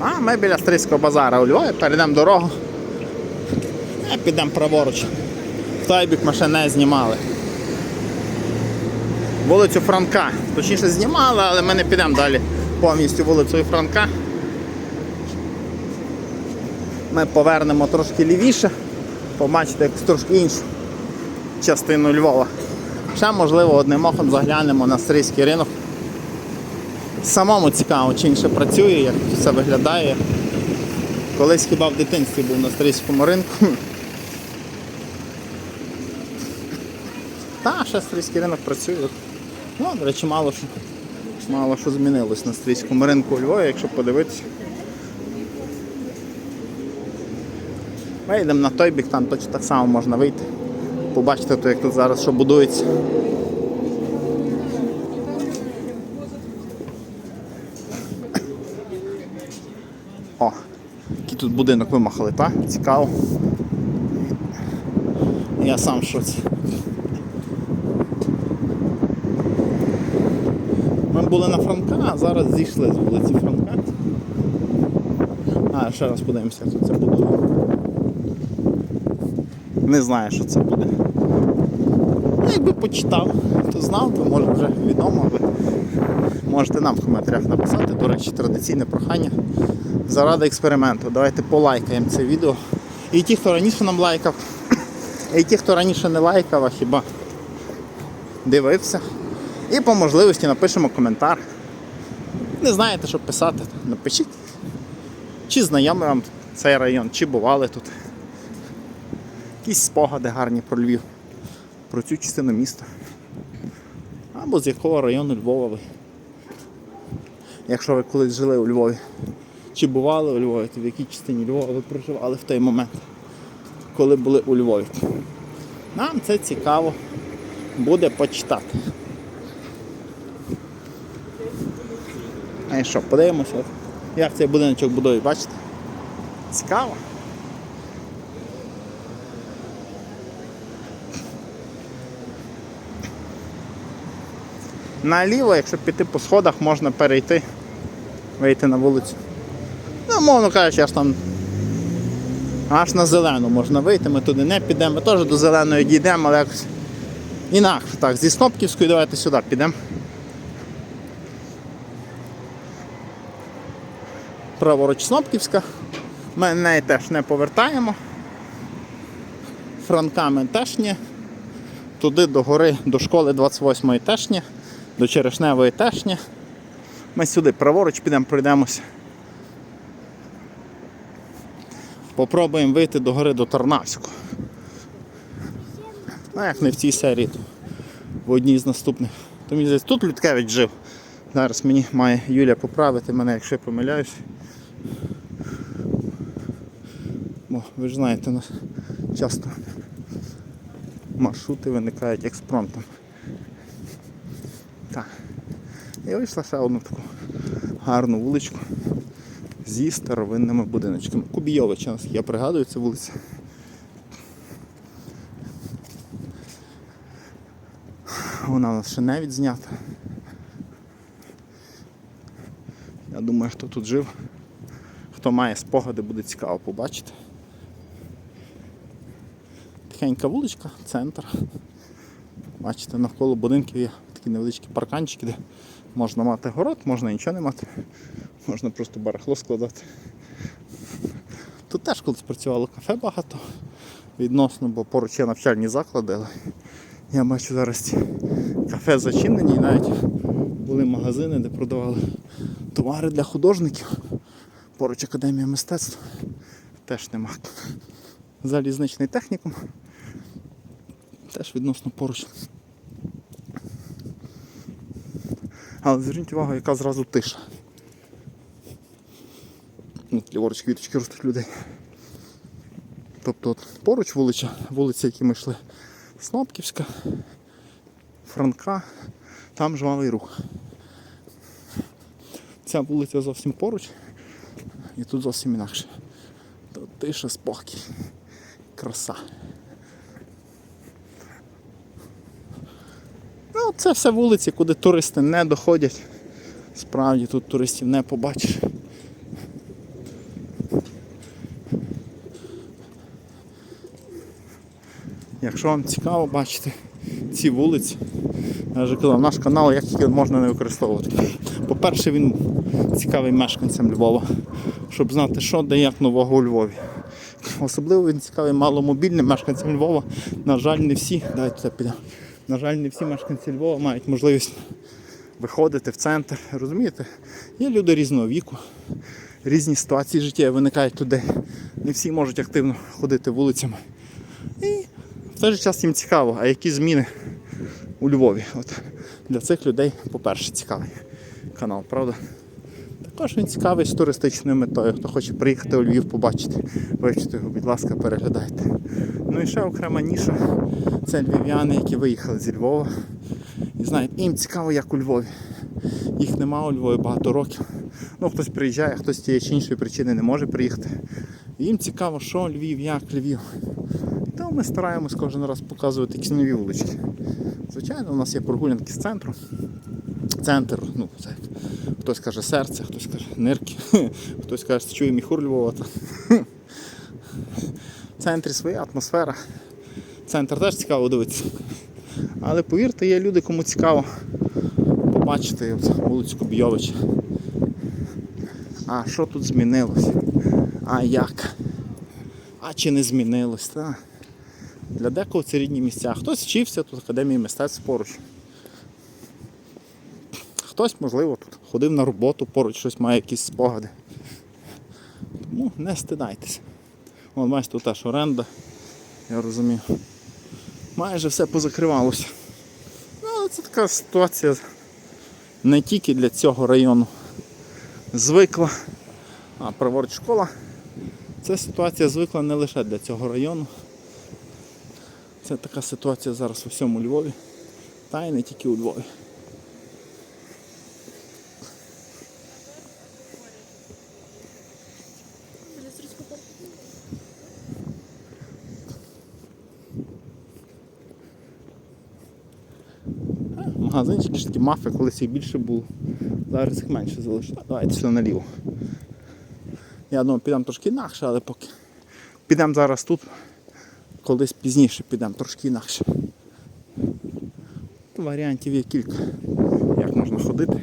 А ми біля Стрийського базара у Львові, перейдемо дорогу. І підемо праворуч. В той бік ми ще не знімали. Вулицю Франка. Точніше знімали, але ми не підемо далі повністю вулицею Франка. Ми повернемо трошки лівіше, побачите якусь трошки іншу частину Львова. Ще, можливо, одним оком заглянемо на стрийський ринок. Самому цікаво, чи він ще працює, як все виглядає. Колись хіба в дитинстві був на стрийському ринку. Та, ще стрийський ринок працює. Ну, до речі, мало що, мало що змінилось на стрийському ринку у Львові, якщо подивитися. Вийдемо на той бік, там точно так само можна вийти. Побачите, як тут зараз що будується. Який тут будинок вимахали, так? Цікаво. Я сам в шоці. Ми були на Франка, а зараз зійшли з вулиці Франка. А, ще раз подивимося, тут це будує. Не знаю, що це буде. Ну, якби почитав, то знав, то може вже відомо, але можете нам в коментарях написати. До речі, традиційне прохання заради експерименту. Давайте полайкаємо це відео. І ті, хто раніше нам лайкав, і ті, хто раніше не лайкав, а хіба дивився. І по можливості напишемо коментар. Не знаєте, що писати, напишіть. Чи знайомий вам цей район, чи бували тут. Якісь спогади гарні про Львів, про цю частину міста. Або з якого району Львова ви. Якщо ви колись жили у Львові. Чи бували у Львові, то в якій частині Львова ви проживали в той момент, коли були у Львові. Нам це цікаво буде почитати. А і що, подивимося, як цей будиночок будують, бачите? Цікаво. Наліво, якщо піти по сходах, можна перейти, вийти на вулицю. Ну, мовно кажучи, аж там аж на зелену можна вийти, ми туди не підемо, ми теж до зеленої дійдемо, але якось інакше. Так, зі Снопківської давайте сюди підемо. Праворуч Снопківська. Ми неї теж не повертаємо. Франками теж ні. Туди до гори, до школи 28-ї теж ні. До Черешневої теж ні. Ми сюди праворуч підемо, пройдемося. Попробуємо вийти до гори до Тарнавського. Ну, як не в цій серії, то в одній з наступних. То мені здається, тут Людкевич жив. Зараз мені має Юля поправити мене, якщо я помиляюсь. Бо ви ж знаєте, у нас часто маршрути виникають експромтом. Так. І вийшла ще одну таку гарну вуличку зі старовинними будиночками. Кубійовича, наскільки я пригадую, це вулиця. Вона у нас ще не відзнята. Я думаю, хто тут жив, хто має спогади, буде цікаво побачити. Тихенька вуличка, центр. Бачите, навколо будинків є такі невеличкі парканчики, де можна мати город, можна нічого не мати, можна просто барахло складати. Тут теж колись працювало кафе багато відносно, бо поруч є навчальні заклади, але я бачу зараз ці кафе зачинені і навіть були магазини, де продавали товари для художників. Поруч академія мистецтв теж нема. Залізничний технікум. Теж відносно поруч. Але зверніть увагу, яка зразу тиша. От ліворуч квіточки ростуть людей. Тобто от поруч вулиця, вулиця, які ми йшли, Снопківська, Франка, там жвавий рух. Ця вулиця зовсім поруч і тут зовсім інакше. Тут тиша, спокій, краса. Це все вулиці, куди туристи не доходять. Справді тут туристів не побачиш. Якщо вам цікаво бачити ці вулиці, я вже казав, наш канал як тільки можна не використовувати. По-перше, він цікавий мешканцям Львова, щоб знати, що де як нового у Львові. Особливо він цікавий маломобільним мешканцям Львова. На жаль, не всі. Давайте це підемо. На жаль, не всі мешканці Львова мають можливість виходити в центр. Розумієте? Є люди різного віку, різні ситуації життя виникають людей. Не всі можуть активно ходити вулицями. І в той же час їм цікаво, а які зміни у Львові. От для цих людей, по-перше, цікавий канал, правда? Також він цікавий з туристичною метою. Хто хоче приїхати у Львів, побачити, вивчити його, будь ласка, переглядайте. Ну і ще окрема ніша. Це львів'яни, які виїхали зі Львова. І знаєте, їм цікаво, як у Львові. Їх нема у Львові багато років. Ну, хтось приїжджає, хтось з тієї чи іншої причини не може приїхати. І їм цікаво, що Львів, як Львів. Тому ми стараємось кожен раз показувати якісь нові вулички. Звичайно, у нас є прогулянки з центру. Центр, ну, це хтось каже серце, хтось каже нирки, хтось каже, чує міхур Львова. В центрі своя атмосфера. Центр теж цікаво дивитися. Але повірте, є люди, кому цікаво побачити вулицю Кобійовича. А що тут змінилось? А як? А чи не змінилось? Та? Для декого це рідні місця. Хтось вчився тут академії мистецтв поруч. Хтось, можливо, тут ходив на роботу, поруч щось має якісь спогади. Тому не стидайтеся. Вон, бачите, тут теж оренда, я розумію. Майже все позакривалося. Ну, це така ситуація не тільки для цього району звикла, а праворуч школа. Ця ситуація звикла не лише для цього району. Це така ситуація зараз у всьому Львові, та й не тільки у Львові. Магазинчики ж такі мафи, колись їх більше було. Зараз їх менше залишилось. Давайте сюди наліво. Я думаю, підемо трошки інакше, але поки. Підемо зараз тут, колись пізніше підемо трошки інакше. Варіантів є кілька, як можна ходити.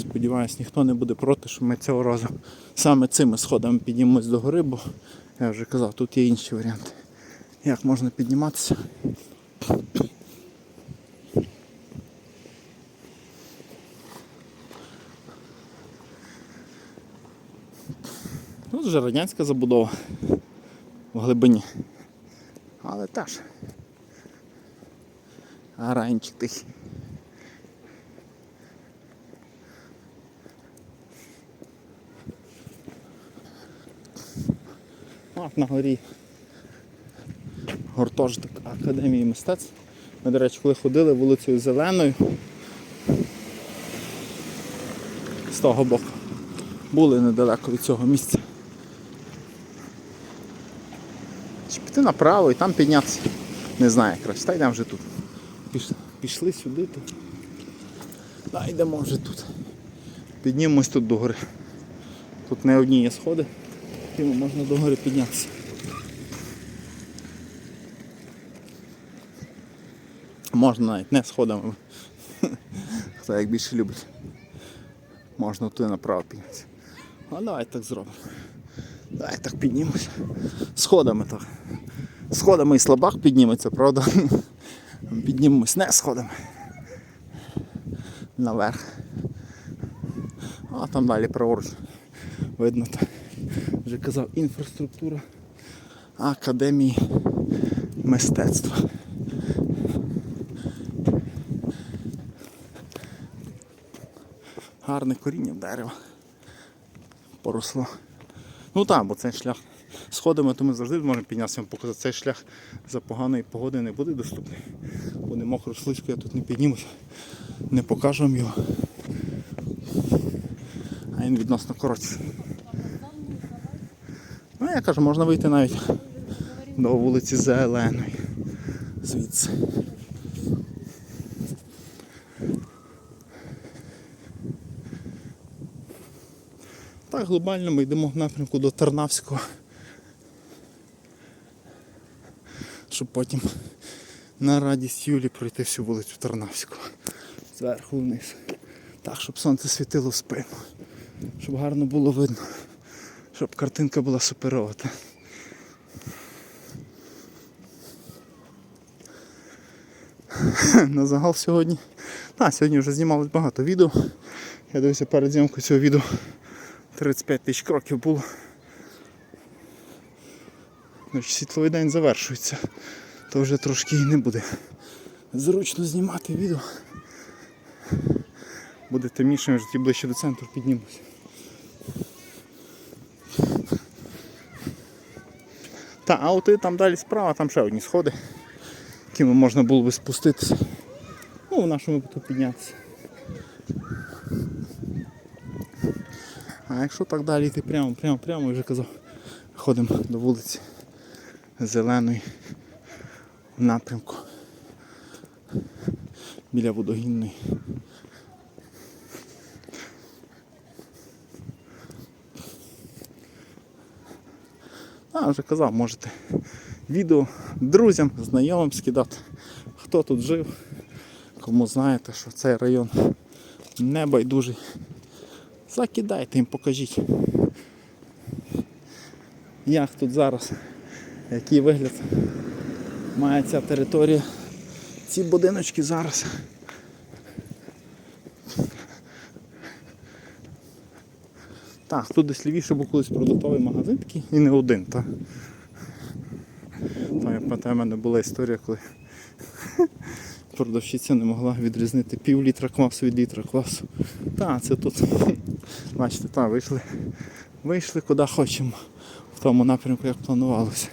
Сподіваюсь, ніхто не буде проти, що ми цього разу саме цими сходами піднімемось до гори, бо я вже казав, тут є інші варіанти. Як можна підніматися? Тут вже радянська забудова в глибині. Але теж. Аранчик тихий. На горі гуртожиток Академії мистецтв. Ми, до речі, коли ходили вулицею Зеленою з того боку, були недалеко від цього місця. Чи піти направо і там піднятися. Не знаю краще. Та йдемо вже тут. Пішли, сюди, то. Та йдемо вже тут. Піднімемось тут до гори. Тут не одні є сходи, можна до гори піднятися. Можна навіть не сходами. Хто як більше любить. Можна туди направо піднятися. А давай так зробимо. Давай так піднімемося. Сходами так. Сходами і слабак підніметься, правда? Піднімемось не сходами. Наверх. А там далі праворуч. Видно так. Вже казав інфраструктура Академії мистецтва. Гарне коріння дерева. Поросло. Ну так, бо цей шлях сходами, то ми завжди зможемо піднятися, показати. Цей шлях за поганої погоди не буде доступний. Буде мокро слизько, я тут не піднімусь, не покажу вам його. А він відносно коротший. Ну, я кажу, можна вийти навіть до вулиці Зеленої. Звідси. Так, глобально ми йдемо в напрямку до Тарнавського щоб потім на радість Юлі пройти всю вулицю Тарнавську. Зверху вниз. Так, щоб сонце світило в спину. Щоб гарно було видно. Щоб картинка була суперовата. На загал сьогодні. Так, сьогодні вже знімалось багато відео. Я дивився перед зйомкою цього відео. 35 тисяч кроків було. Значить, світловий день завершується. То вже трошки і не буде зручно знімати відео. Буде темніше, вже ті ближче до центру піднімусь. Та, а от і там далі справа, там ще одні сходи, якими можна було би спуститися. Ну, в нашому випадку піднятися. А якщо так далі йти прямо, прямо, прямо, я вже казав, ходимо до вулиці Зеленої в напрямку біля водогінної. А, вже казав, можете відео друзям, знайомим скидати, хто тут жив, кому знаєте, що цей район не байдужий. Закидайте їм, покажіть. Як тут зараз, який вигляд має ця територія. Ці будиночки зараз. Так, тут десь лівіше був колись продуктовий магазин такий і не один, так. Там, я пам'ятаю, мене була історія, коли продавщиця не могла відрізнити пів літра квасу від літра квасу. Так, це тут. Бачите, так, вийшли. Вийшли куди хочемо. В тому напрямку, як планувалося.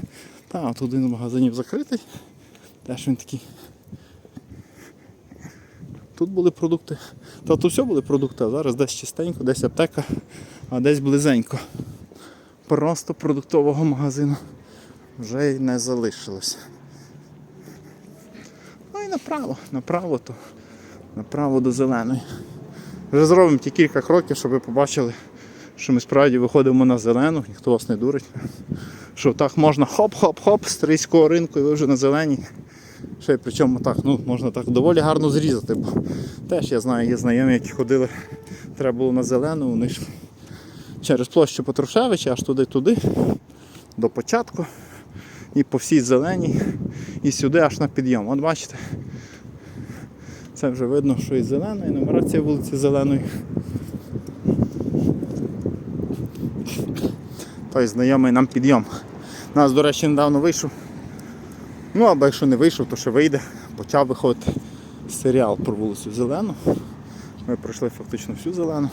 Так, от один магазинів закритий. Теж він такий. Тут були продукти. Та тут все були продукти, а зараз десь чистенько, десь аптека, а десь близенько. Просто продуктового магазину вже й не залишилося. Ну і направо, направо то, направо до зеленої. Вже зробимо ті кілька кроків, щоб ви побачили, що ми справді виходимо на зелену, ніхто вас не дурить. Що так можна хоп-хоп-хоп з стрийського ринку і ви вже на зеленій. Ще й причому так, ну, можна так доволі гарно зрізати, бо теж я знаю, є знайомі, які ходили, треба було на зелену, вони йшли через площу Петрушевича, аж туди-туди, до початку. І по всій зеленій, і сюди аж на підйом. От бачите, це вже видно, що і зелена, і нумерація вулиці зеленої. Той знайомий нам підйом. Нас, до речі, недавно вийшов. Ну, або якщо не вийшов, то ще вийде. Почав виходити серіал про вулицю Зелену. Ми пройшли фактично всю зелену.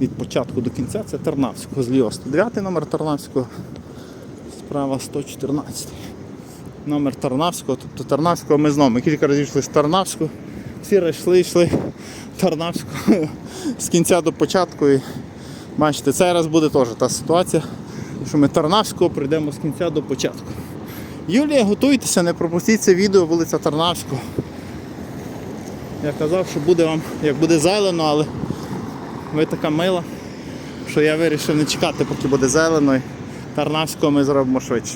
Від початку до кінця це Тарнавського зліва 109 номер Тарнавського, справа 114. Номер Тарнавського, тобто Тарнавського ми знову. Ми кілька разів йшли з Тарнавського, всі йшли, йшли Тарнавського з кінця до початку. І бачите, цей раз буде теж та ситуація, що ми Тарнавського прийдемо з кінця до початку. Юлія, готуйтеся, не пропустіть це відео вулиця Тарнавського. Я казав, що буде вам, як буде зелено, але ви така мила, що я вирішив не чекати, поки буде зелено. і Тарнавського ми зробимо швидше.